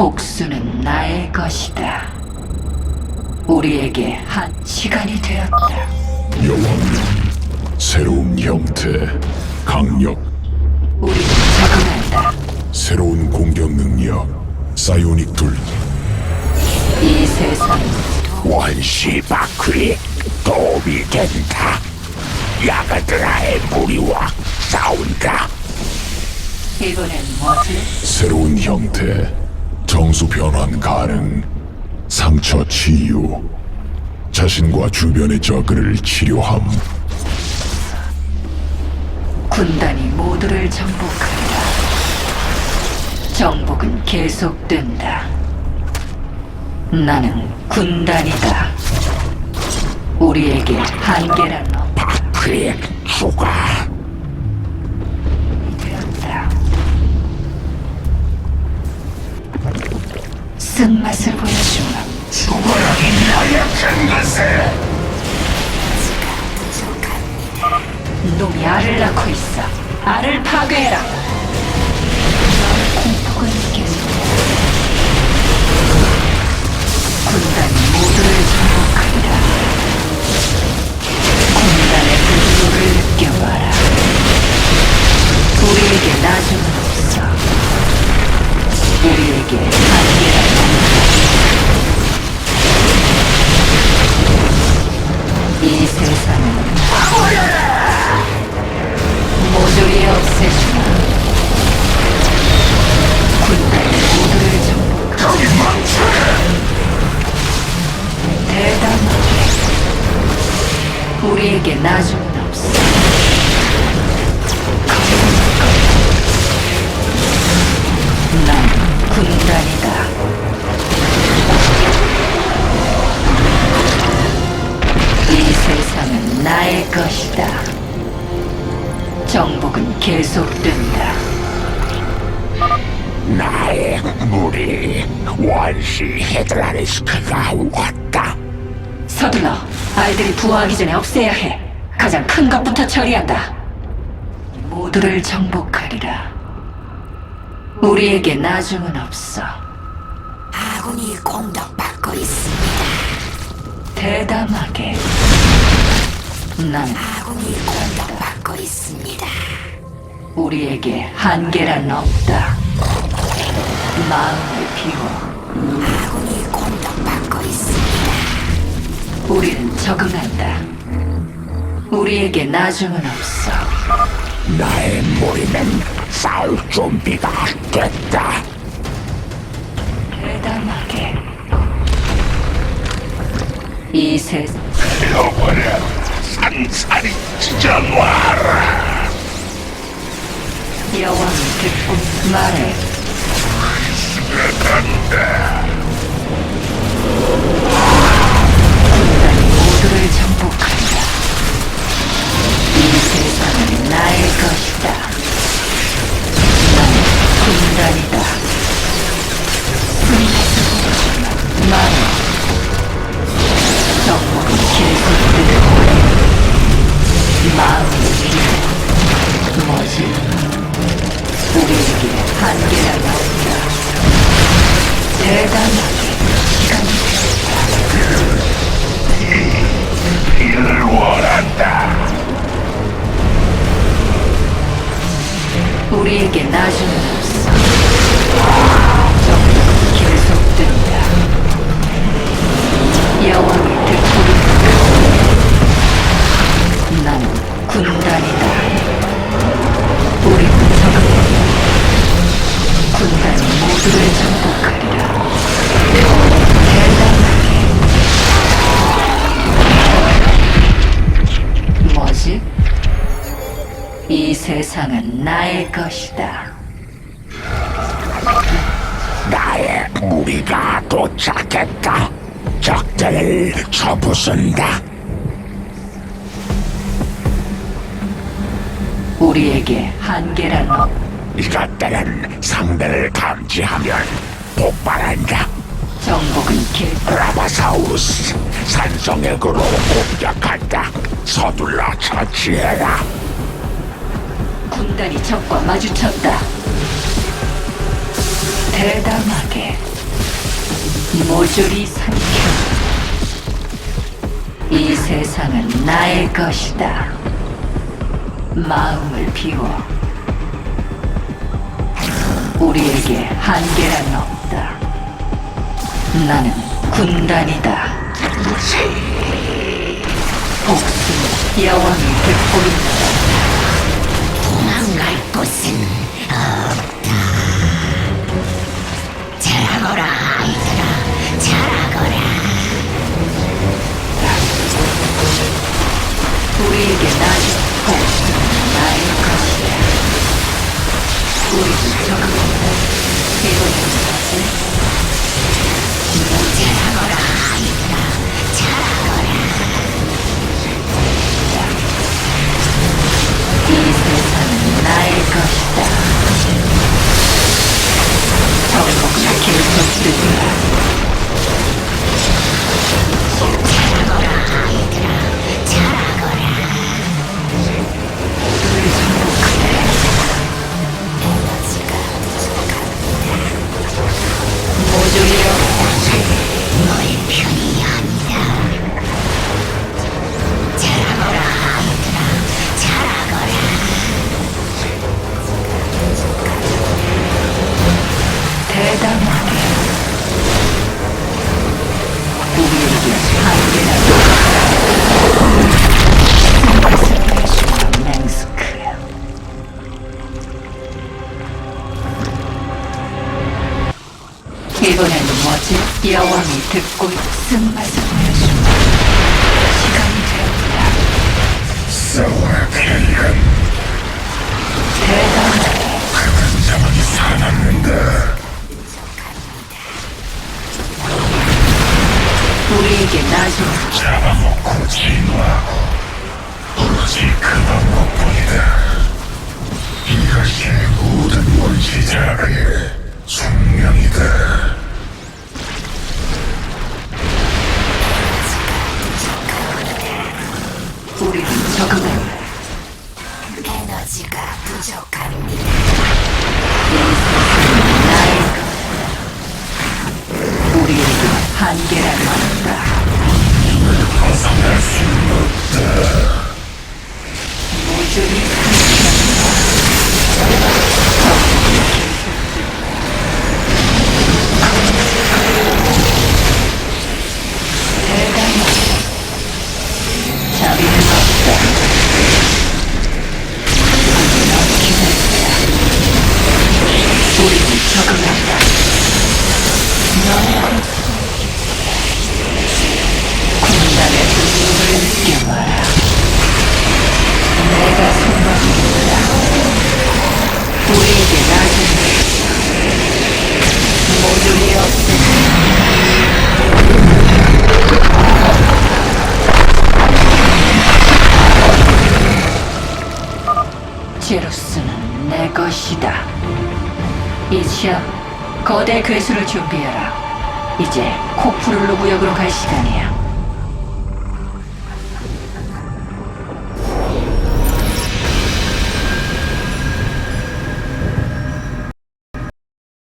복수는 나의 것이다. 우리에게 한 시간이 되었다. 여왕님, 새로운 형태, 강력, 우리는 적응한다. 새로운 공격 능력, 사이오닉 둘, 이 세상 원시 바퀴 도움이 된다. 야가드라의 무리와 싸운다. 이번엔 뭐지? 새로운 형태, 정수 변환 가능, 상처 치유, 자신과 주변의 적을 치료함, 군단이 모두를 정복한다. 정복은 계속된다. 나는 군단이다. 우리에게 한계란 바퀴 추가. 쓴맛을 보여주마. 죽어라니 나약한 것을. 놈이 알을 낳고 있어. 알을 파괴해라. 공포가 느껴진다. 군단이 나중은 없어. 난 군단이다. 이 세상은 나의 것이다. 정복은 계속된다. 나의 무리 원시 헤드라리스크가 왔다. 서둘러 아이들이 부화하기 전에 없애야 해. 가장 큰 것부터 처리한다. 모두를 정복하리라. 우리에게 나중은 없어. 아군이 공격받고 있습니다. 대담하게. 난 아군이 공격받고 있습니다. 우리에게 한계란 없다. 마음을 비워. 아군이 공격받고 있습니다. 우리는 적응한다. 우리에게 나중은 없어. 나의 무리는 싸울 준비가 됐다. 대담하게. 이 세상. 잃어버려 산산이 찢어놔라. 여왕이 듣고 말해. 군단 이 세상은 나의 것이다. 나의 무리가 도착했다. 적들을 쳐부순다. 우리에게 한계란 없. 이것들은 상대를 감지하면 폭발한다. 정복은 길. 라바사우루스 산성액으로 공격한다. 서둘러 처치해라. 군단이 적과 마주쳤다. 대담하게 모조리 삼켜. 이 세상은 나의 것이다. 마음을 비워. 우리에게 한계란 없다. 나는 군단이다. 복수는 여왕이 듣고 있다. 도망 모조리 없다. 너의 이번에는 뭐지? 여왕이 듣고 쓴맛을 내주 진화하고 오로지 그 방법뿐이다 이것이 모든 원시자의 숙명이다 우리는 적응한다. 에너지가 부족합니다. 나의 것. 우리에게 한계란 없다. 벗어날 수 없다. 모조리 이치야, 거대 괴수를 준비해라. 이제 코프룰루 구역으로 갈 시간이야.